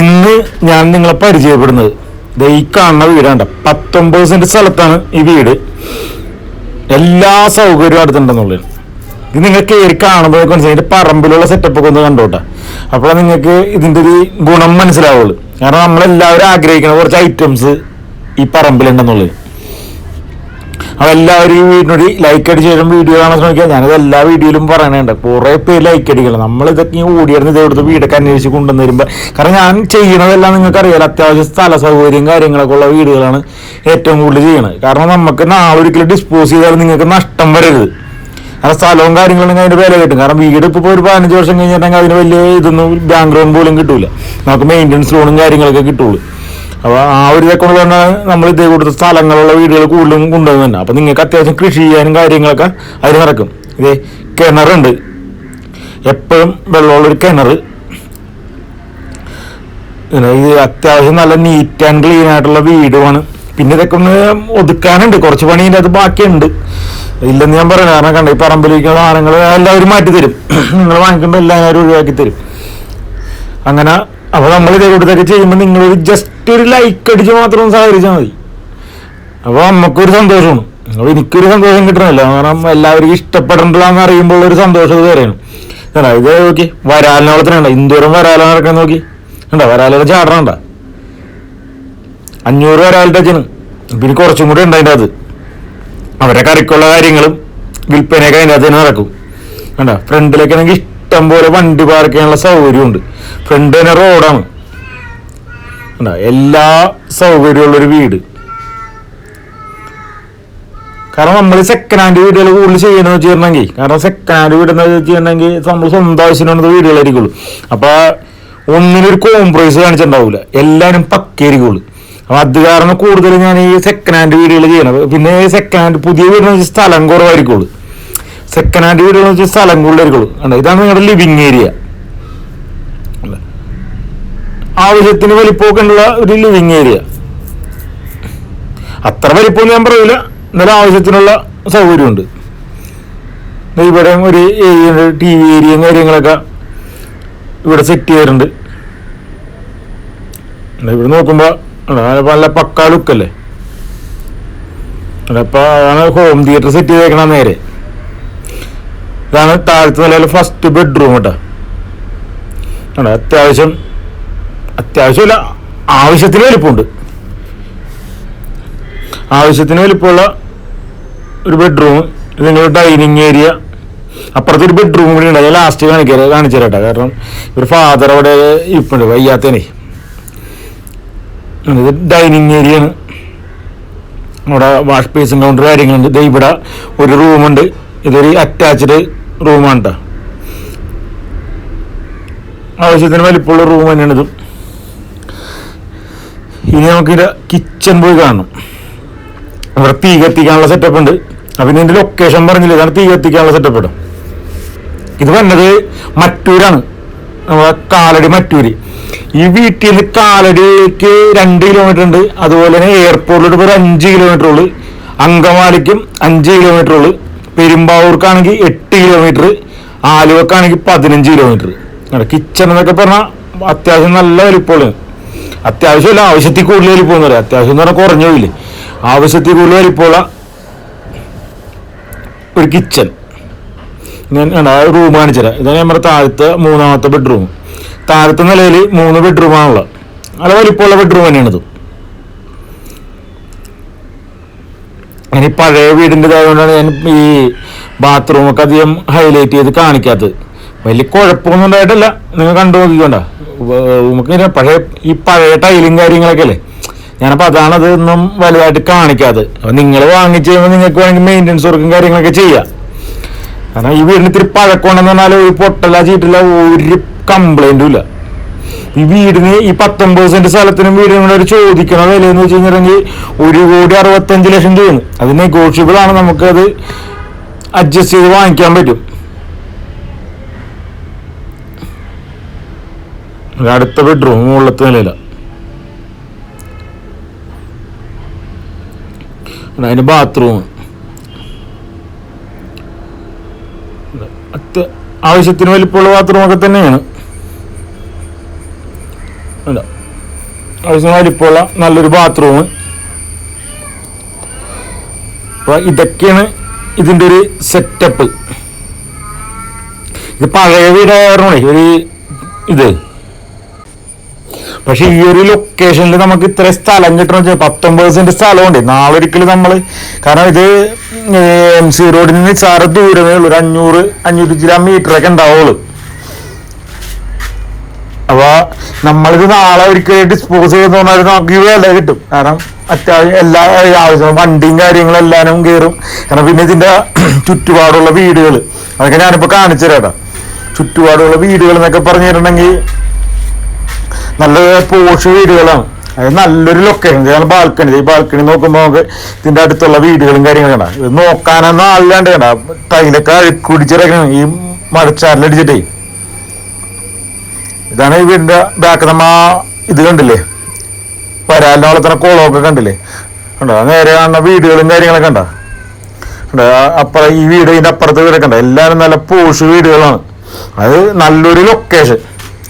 ഇന്ന് ഞാൻ നിങ്ങളെ പരിചയപ്പെടുന്നത്. ഈ കാണുന്ന വീടാണ്ട പത്തൊമ്പത് സെന്റ് സ്ഥലത്താണ് ഈ വീട്. എല്ലാ സൗകര്യവും അടുത്തുണ്ടെന്നുള്ളത് ഇത് നിങ്ങൾ കയറി കാണുമ്പോഴേക്കും മനസ്സിലായി. പറമ്പിലുള്ള സെറ്റപ്പ് ഒക്കെ ഒന്ന് കണ്ടോട്ടെ അപ്പോൾ നിങ്ങൾക്ക് ഇതിന്റെ ഒരു ഗുണം മനസ്സിലാവുള്ളൂ. കാരണം നമ്മളെല്ലാവരും ആഗ്രഹിക്കുന്ന കുറച്ച് ഐറ്റംസ് ഈ പറമ്പിലുണ്ടെന്നുള്ളത്. അപ്പൊ എല്ലാവരും ഈ വീടിനോട് ലൈക്ക് അടിച്ച് ശേഷം വീഡിയോ കാണാൻ ശ്രമിക്കുക. ഞാനത് എല്ലാ വീഡിയോയിലും പറയണുണ്ട്. കുറെ പേര് ലൈക്ക് അടിക്കണം. നമ്മൾ ഇതൊക്കെ ഓടിയിരുന്ന് ഇതെടുത്ത് വീടൊക്കെ അന്വേഷിച്ച് കൊണ്ടുവന്ന് വരുമ്പോൾ കാരണം ഞാൻ ചെയ്യണതെല്ലാം നിങ്ങൾക്ക് അറിയാലോ അത്യാവശ്യം സ്ഥല സൗകര്യം കാര്യങ്ങളൊക്കെ ഉള്ള വീടുകളാണ് ഏറ്റവും കൂടുതൽ ചെയ്യണത്. കാരണം നമുക്ക് ഒരിക്കലും ഡിസ്പോസ് ചെയ്താൽ നിങ്ങൾക്ക് നഷ്ടം വരരുത്. കാരണം സ്ഥലവും കാര്യങ്ങളും അതിന്റെ വില കിട്ടും. കാരണം വീട് ഇപ്പോൾ ഒരു പതിനഞ്ച് വർഷം കഴിഞ്ഞിട്ടുണ്ടെങ്കിൽ അതിന് വലിയ ഇതൊന്നും ബാങ്ക് ലോൺ പോലും കിട്ടൂല. നമുക്ക് മെയിന്റനൻസ് ലോണും കാര്യങ്ങളൊക്കെ കിട്ടുള്ളൂ. അപ്പോൾ ആ ഒരു ഇതൊക്കെ കൊണ്ടാണ് നമ്മൾ ഇതേ കൂടുതൽ സ്ഥലങ്ങളുള്ള വീടുകൾ കൂടുതലും കൊണ്ടുവന്ന് തന്നെ. അപ്പോൾ നിങ്ങൾക്ക് അത്യാവശ്യം കൃഷി ചെയ്യാനും കാര്യങ്ങളൊക്കെ അതിൽ നടക്കും. ഇതേ കിണറുണ്ട് എപ്പോഴും വെള്ളമുള്ളൊരു കിണർ. പിന്നെ ഇത് അത്യാവശ്യം നല്ല നീറ്റ് ആൻഡ് ക്ലീൻ ആയിട്ടുള്ള വീടുമാണ്. പിന്നെ ഇതൊക്കെ ഒന്ന് ഒതുക്കാനുണ്ട്. കുറച്ച് പണി ഇതിന്റെ അത് ബാക്കിയുണ്ട്. ഇല്ലെന്ന് ഞാൻ പറയുന്നത് കാരണം കണ്ട? ഈ പറമ്പിലിരിക്കുന്ന സാധനങ്ങൾ എല്ലാവരും മാറ്റി തരും നിങ്ങൾ വാങ്ങിക്കുമ്പോൾ എല്ലാവരും ഒഴിവാക്കി തരും അങ്ങനെ അപ്പോൾ നമ്മൾ ഇതേ ചെയ്യുമ്പോ ചെയ്യുമ്പോൾ നിങ്ങൾ ജസ്റ്റ് ഒരു ലൈക്ക് അടിച്ച് മാത്രം സഹകരിച്ചാൽ മതി. അപ്പോൾ നമുക്കൊരു സന്തോഷമാണ്. അപ്പോൾ എനിക്കൊരു സന്തോഷം കിട്ടണമല്ലോ. കാരണം എല്ലാവർക്കും ഇഷ്ടപ്പെടണ്ടല്ലാന്ന് അറിയുമ്പോൾ ഒരു സന്തോഷം തരാണ് കണ്ടാ ഇത് നോക്കി. വരാലിനോളത്തിനുണ്ട ഇന്ദൂരം വരാല നടക്കാൻ നോക്കി. കണ്ട വരാലോ ചാടണണ്ട അഞ്ഞൂറ് വരാലിന്റെ അച്ഛന് പിന്നെ കുറച്ചും കൂടി ഉണ്ട് അതിന്റെ അത് അവരെ കറിക്കുള്ള കാര്യങ്ങളും വിൽപ്പനയൊക്കെ അതിന്റെ അകത്ത് തന്നെ നടക്കും. കണ്ട ഫ്രണ്ടിലേക്ക് ആണെങ്കിൽ ഇഷ്ടം പോലെ വണ്ടി പാർക്ക് ചെയ്യാനുള്ള സൗകര്യമുണ്ട്. ഫ്രണ്ട് തന്നെ റോഡാണ് എല്ലാ സൗകര്യമുള്ളൊരു വീട്. കാരണം നമ്മൾ സെക്കൻഡ് ഹാൻഡ് വീടുകൾ കൂടുതൽ ചെയ്യണമെന്ന് വെച്ചിട്ടുണ്ടെങ്കിൽ കാരണം സെക്കൻഡ് ഹാൻഡ് വീട് എന്ന് വെച്ചിട്ടുണ്ടെങ്കിൽ നമ്മൾ സ്വന്തം ആവശ്യത്തിനുള്ള വീടുകളായിരിക്കുള്ളൂ. അപ്പോൾ ഒന്നിനൊരു കോംപ്രൈസ് കാണിച്ചിട്ടുണ്ടാവില്ല എല്ലാവരും പക്കയായിരിക്കുള്ളൂ അപ്പോൾ അത് കാരണം കൂടുതൽ ഞാൻ ഈ സെക്കൻഡ് ഹാൻഡ് വീടുകൾ ചെയ്യണത്. പിന്നെ സെക്കൻഡ് ഹാൻഡ് പുതിയ വീടിന് സ്ഥലം കുറവായിരിക്കുള്ളൂ. സെക്കൻഡ് ഹാൻഡ് വീടുകൾ വെച്ചാൽ സ്ഥലം കൂടുതലായിരിക്കുള്ളൂ. കണ്ടോ? ഇതാണ് നിങ്ങളുടെ ലിവിങ് ഏരിയ ആവശ്യത്തിന് വലിപ്പമൊക്കെ ഉള്ള ഒരു ലിവിങ് ഏരിയ അത്ര വലിപ്പം ഞാൻ പറയൂല. എന്നാലും ആവശ്യത്തിനുള്ള സൗകര്യമുണ്ട്. ഇവിടെ ഒരു ഏരിയ ടി വി ഏരിയയും കാര്യങ്ങളൊക്കെ ഇവിടെ സെറ്റ് ചെയ്യാറുണ്ട്. ഇവിടെ നോക്കുമ്പോൾ നല്ല പക്കാ ലുക്കല്ലേ അപ്പോൾ അതാണ് ഹോം തിയേറ്റർ സെറ്റ് ചെയ്തേക്കണ നേരെ. ഇതാണ് താഴത്തെ നിലയിൽ ഫസ്റ്റ് ബെഡ്റൂം കേട്ടോ ആണ് അത്യാവശ്യം അത്യാവശ്യമില്ല ആവശ്യത്തിന് വലിപ്പമുണ്ട്. ആവശ്യത്തിന് വലിപ്പമുള്ള ഒരു ബെഡ്റൂം ഇതിന്റെ ഡൈനിങ് ഏരിയ അപ്പുറത്ത് ഒരു ബെഡ്റൂം കൂടി ഉണ്ട്. അത് ലാസ്റ്റ് കാണിക്കാൻ കാണിച്ചു തരട്ടെ. കാരണം ഒരു ഫാദർ അവിടെ ഇപ്പുണ്ട് വയ്യാത്തേനെ ഡൈനിങ് ഏരിയ ആണ്. അവിടെ വാഷ് ബേസിൻ കൗണ്ടർ കാര്യങ്ങളുണ്ട്. ഇവിടെ ഒരു റൂമുണ്ട് ഇതൊരു അറ്റാച്ച്ഡ് റൂമാണ് ആവശ്യത്തിന് വലിപ്പമുള്ള റൂം തന്നെയാണ് ഇത്. ഇനി നമുക്കിത് കിച്ചൺ പോയി കാണണം. ഇവിടെ തീ കത്തിക്കാനുള്ള സെറ്റപ്പ് ഉണ്ട്. അപ്പം ഇതിന്റെ ലൊക്കേഷൻ പറഞ്ഞില്ല? ഇതാണ് തീ കത്തിക്കാനുള്ള സെറ്റപ്പ് ഇടും. ഇത് വന്നത് മറ്റൂരാണ്. നമ്മളെ കാലടി മറ്റൂര്. ഈ വീട്ടിൽ നിന്ന് കാലടിക്ക് രണ്ട് കിലോമീറ്റർ ഉണ്ട്. അതുപോലെ തന്നെ എയർപോർട്ടിലോട്ട് ഒരു അഞ്ച് കിലോമീറ്റർ ഉള്ളു. അങ്കമാലിക്കും അഞ്ച് കിലോമീറ്റർ ഉള്ളു. പെരുമ്പാവൂർക്കാണെങ്കിൽ എട്ട് കിലോമീറ്റർ ആലുവക്കാണെങ്കിൽ പതിനഞ്ച് കിലോമീറ്റർ കിച്ചൺ എന്നൊക്കെ പറഞ്ഞാൽ അത്യാവശ്യം നല്ല വലിപ്പമാണ് അത്യാവശ്യമല്ല ആവശ്യത്തിൽ കൂടുതൽ വലിപ്പം പറയാം. അത്യാവശ്യം എന്ന് പറഞ്ഞാൽ കുറഞ്ഞ പോയില്ലേ ആവശ്യത്തിൽ കൂടുതൽ വലിപ്പമുള്ള ഒരു കിച്ചൺ ഞാൻ റൂം കാണിച്ചു തരാം ഇതാണ് നമ്മുടെ താഴത്തെ മൂന്നാമത്തെ ബെഡ്റൂം താഴത്തെ നിലയിൽ മൂന്ന് ബെഡ്റൂമാണുള്ളത് നല്ല വലിപ്പമുള്ള ബെഡ്റൂം തന്നെയാണിത്. ഈ പഴയ വീടിന്റെ ആയതുകൊണ്ടാണ് ഞാൻ ഈ ബാത്റൂമൊക്കെ അധികം ഹൈലൈറ്റ് ചെയ്ത് കാണിക്കാത്തത്. വലിയ കുഴപ്പമൊന്നും ഉണ്ടായിട്ടില്ല. നിങ്ങൾ കണ്ടു നോക്കിക്കൊണ്ട. നമുക്ക് പഴയ ഈ പഴയ ടൈലും കാര്യങ്ങളൊക്കെ അല്ലേ ഞാനപ്പോൾ അതാണ് അത് ഒന്നും വലുതായിട്ട് കാണിക്കാതെ അപ്പം നിങ്ങൾ വാങ്ങിച്ചു കഴിയുമ്പോൾ നിങ്ങൾക്ക് വേണമെങ്കിൽ മെയിന്റെനൻസ് വർക്കും കാര്യങ്ങളൊക്കെ ചെയ്യാം. കാരണം ഈ വീടിന് ഇത്തിരി പഴക്കമുണ്ടെന്ന് പറഞ്ഞാൽ ഒരു പൊട്ടല ചീട്ടില്ല ഒരു കംപ്ലൈന്റും ഇല്ല. ഈ വീടിന് ഈ പത്തൊമ്പത് സെന്റ് സ്ഥലത്തിനും വീടിനും കൂടെ ചോദിക്കണ വില എന്ന് വെച്ച് കഴിഞ്ഞിട്ടുണ്ടെങ്കിൽ ഒരു കോടി അറുപത്തഞ്ച് ലക്ഷം രൂപയാണ്. അത് നെഗോഷ്യബിൾ ആണ്. നമുക്കത് അഡ്ജസ്റ്റ് ചെയ്ത് വാങ്ങിക്കാൻ പറ്റും. അടുത്ത ബെഡ്റൂം മുകളിലത്തെ നിലയില. അതിന് ബാത്റൂം ആവശ്യത്തിന് വലിപ്പമുള്ള ബാത്റൂം ഒക്കെ തന്നെയാണ് ഉണ്ട് ആവശ്യം വലിപ്പമുള്ള നല്ലൊരു ബാത്റൂം അപ്പൊ ഇതൊക്കെയാണ് ഇതിന്റെ ഒരു സെറ്റപ്പ് ഇത് പഴയ വീടായിരുന്നേ ഒരു ഇത്. പക്ഷെ ഈ ഒരു ലൊക്കേഷനിൽ നമുക്ക് ഇത്ര സ്ഥലം കിട്ടണം വെച്ചാൽ പത്തൊമ്പത് സെന്റ് സ്ഥലമുണ്ട്. നാളൊരിക്കലും നമ്മൾ കാരണം ഇത് എം സി റോഡിൽ നിന്ന് സാറ് ദൂരമേ ഉള്ളൂ. ഒരു അഞ്ഞൂറ് അഞ്ഞൂറ്റി ഗ്രാം മീറ്ററൊക്കെ ഉണ്ടാവുള്ളൂ. അപ്പൊ നമ്മളിത് നാളെ ഒരിക്കലും ഡിസ്പോസ് ചെയ്ത് പറഞ്ഞാൽ നമുക്ക് ഈ വില കിട്ടും. കാരണം അത്യാവശ്യം എല്ലാ ആവശ്യം വണ്ടിയും കാര്യങ്ങളും എല്ലാനും കയറും കാരണം പിന്നെ ഇതിന്റെ ചുറ്റുപാടുള്ള വീടുകൾ അതൊക്കെ ഞാനിപ്പോ കാണിച്ചു തരാം ചുറ്റുപാടുള്ള വീടുകൾ എന്നൊക്കെ പറഞ്ഞിട്ടുണ്ടെങ്കിൽ നല്ല പോഷ് വീടുകളാണ്. അത് നല്ലൊരു ലൊക്കേഷൻ ഇതാണ് ബാൽക്കണി ഈ ബാൽക്കണി നോക്കുമ്പോൾ നമുക്ക് ഇതിന്റെ അടുത്തുള്ള വീടുകളും കാര്യങ്ങളും കണ്ട ഇത് നോക്കാനൊന്നും ആളില്ലാണ്ട് കണ്ട ടൈലൊക്കെ അഴുക്കുടിച്ചിറക്കണം ഈ മഴച്ചാറിലടിച്ചിട്ടേ. ഇതാണ് ഈ വീടിന്റെ ബാക്ക് നമ്മ ഇത് കണ്ടില്ലേ? വരാലിനെ തന്നെ കുളമൊക്കെ കണ്ടില്ലേ? കണ്ടോ? നേരെ കാണുന്ന വീടുകളും കാര്യങ്ങളൊക്കെ കണ്ട? കണ്ടോ? അപ്പുറം ഈ വീട് ഇതിന്റെ അപ്പുറത്തെ വീടൊക്കെ ഉണ്ടോ എല്ലാവരും നല്ല പോഷ് വീടുകളാണ്. അത് നല്ലൊരു ലൊക്കേഷൻ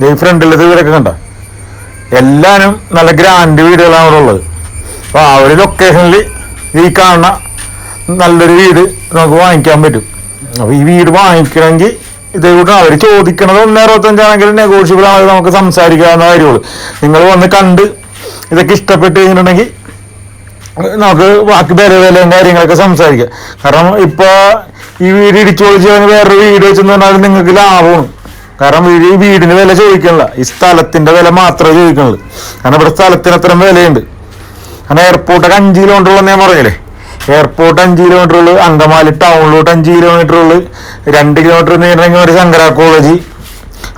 ഈ ഫ്രണ്ടിലത്തെ വീടൊക്കെ കണ്ട? എല്ലാവരും നല്ല ഗ്രാൻഡ് വീടുകളാണ് അവിടെ ഉള്ളത്. അപ്പോൾ ആ ഒരു ലൊക്കേഷനിൽ ഈ കാണുന്ന നല്ലൊരു വീട് നമുക്ക് വാങ്ങിക്കാൻ പറ്റും. അപ്പോൾ ഈ വീട് വാങ്ങിക്കണമെങ്കിൽ ഇതേ കൂട്ടം അവർ ചോദിക്കണത് ഒന്ന് അറുപത്തഞ്ചാണെങ്കിൽ നെഗോഷ്യബിൾ ആണെങ്കിൽ നമുക്ക് സംസാരിക്കാവുന്ന കാര്യമുള്ളൂ. നിങ്ങൾ വന്ന് കണ്ട് ഇതൊക്കെ ഇഷ്ടപ്പെട്ട് കഴിഞ്ഞിട്ടുണ്ടെങ്കിൽ നമുക്ക് ബാക്കി വില വിലയും കാര്യങ്ങളൊക്കെ സംസാരിക്കാം. കാരണം ഇപ്പോൾ ഈ വീട് ഇടിച്ചു പൊളിച്ച് കഴിഞ്ഞ് വേറൊരു വീട് വെച്ചെന്ന് പറഞ്ഞാൽ നിങ്ങൾക്ക് ലാഭമാണ്. കാരണം ഈ വീടിന് വില ചോദിക്കണില്ല. ഈ സ്ഥലത്തിന്റെ വില മാത്രമേ ചോദിക്കണുള്ളൂ. കാരണം ഇവിടെ സ്ഥലത്തിന് അത്രയും വിലയുണ്ട്. കാരണം എയർപോർട്ടൊക്കെ അഞ്ച് കിലോമീറ്റർ ഞാൻ പറഞ്ഞില്ലേ എയർപോർട്ട് അഞ്ച് കിലോമീറ്റർ ഉള്ളു അങ്കമാലി ടൗണിലോട്ട് അഞ്ച് കിലോമീറ്റർ ഉള്ളു. രണ്ട് കിലോമീറ്റർ നീണ്ടെങ്കിൽ ഒരു ശങ്കര കോളേജ്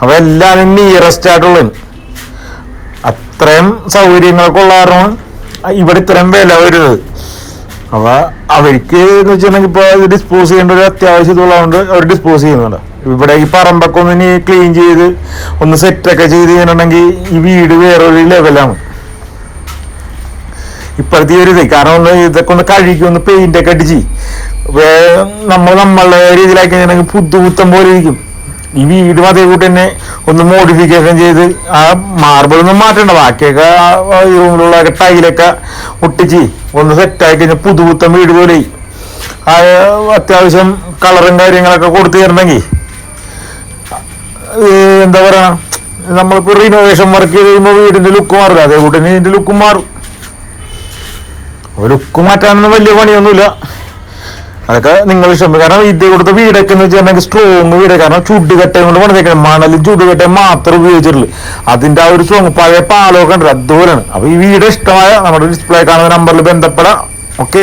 അപ്പൊ എല്ലാവരും നിയറസ്റ്റ് ആയിട്ടുള്ളത്. അത്രയും സൗകര്യങ്ങളൊക്കെ ഉള്ള കാരണമാണ് ഇവിടെ ഇത്രയും വില വരുന്നത്. അപ്പൊ അവർക്ക് എന്ന് വെച്ചിട്ടുണ്ടെങ്കിൽ ഇപ്പൊ ഇത് ഡിസ്പോസ് ചെയ്യേണ്ട ഒരു അത്യാവശ്യം ഇതുള്ളതുകൊണ്ട് അവർ ഡിസ്പോസ് ചെയ്യുന്നുണ്ട്. ഇവിടെ ഈ പറമ്പൊക്കെ ഒന്ന് ക്ലീൻ ചെയ്ത് ഒന്ന് സെറ്റൊക്കെ ചെയ്ത് കഴിഞ്ഞിട്ടുണ്ടെങ്കിൽ ഈ വീട് വേറൊരു ലെവലാണ് ഇപ്പോഴത്തെ ഒരു ഇത്. കാരണം ഒന്ന് ഇതൊക്കെ ഒന്ന് കഴുകി ഒന്ന് പെയിന്റ് ഒക്കെ അടിച്ച്. നമ്മൾ നമ്മളുടെ രീതിയിലാക്കി കഴിഞ്ഞാൽ പുതുപുത്തം പോലെ ഇരിക്കും. ഈ വീട് അതേ കൂട്ടി തന്നെ ഒന്ന് മോഡിഫിക്കേഷൻ ചെയ്ത് ആ മാർബിൾ ഒന്നും മാറ്റണ്ട. ബാക്കിയൊക്കെ ഈ റൂമിലുള്ള ടൈലൊക്കെ ഒട്ടിച്ച് ഒന്ന് സെറ്റാക്കി കഴിഞ്ഞാൽ പുതുപുത്തം വീട് പോലെ. ആ അത്യാവശ്യം കളറും കാര്യങ്ങളൊക്കെ കൊടുത്തു തരണമെങ്കിൽ. എന്താ പറയുക നമ്മളിപ്പോ റിനോവേഷൻ വർക്ക് ചെയ്ത് കഴിയുമ്പോൾ വീടിന്റെ ലുക്ക് മാറില്ല അതേ കൂട്ടി ഇതിന്റെ ലുക്കും മാറും. ലുക്ക് മാറ്റാനൊന്നും വലിയ പണിയൊന്നുമില്ല. അതൊക്കെ നിങ്ങൾ ഇഷ്ടം. കാരണം ഇത് കൊടുത്ത വീടൊക്കെ എന്ന് വെച്ചിട്ടുണ്ടെങ്കിൽ സ്ട്രോങ് വീട്. കാരണം ചുടുകട്ടയും കൊണ്ട് പണിതേക്കണം. മണലും ചുടുകട്ടയും മാത്രം ഉപയോഗിച്ചിട്ടുള്ളൂ. അതിന്റെ ആ ഒരു സ്ട്രോങ് പഴയ പാലമൊക്കെ ഉണ്ട് അതുപോലെയാണ്. അപ്പൊ ഈ വീട് ഇഷ്ടമായ നമ്മുടെ ഡിസ്പ്ലേ കാണുന്ന നമ്പറിൽ ബന്ധപ്പെടാം. ഓക്കെ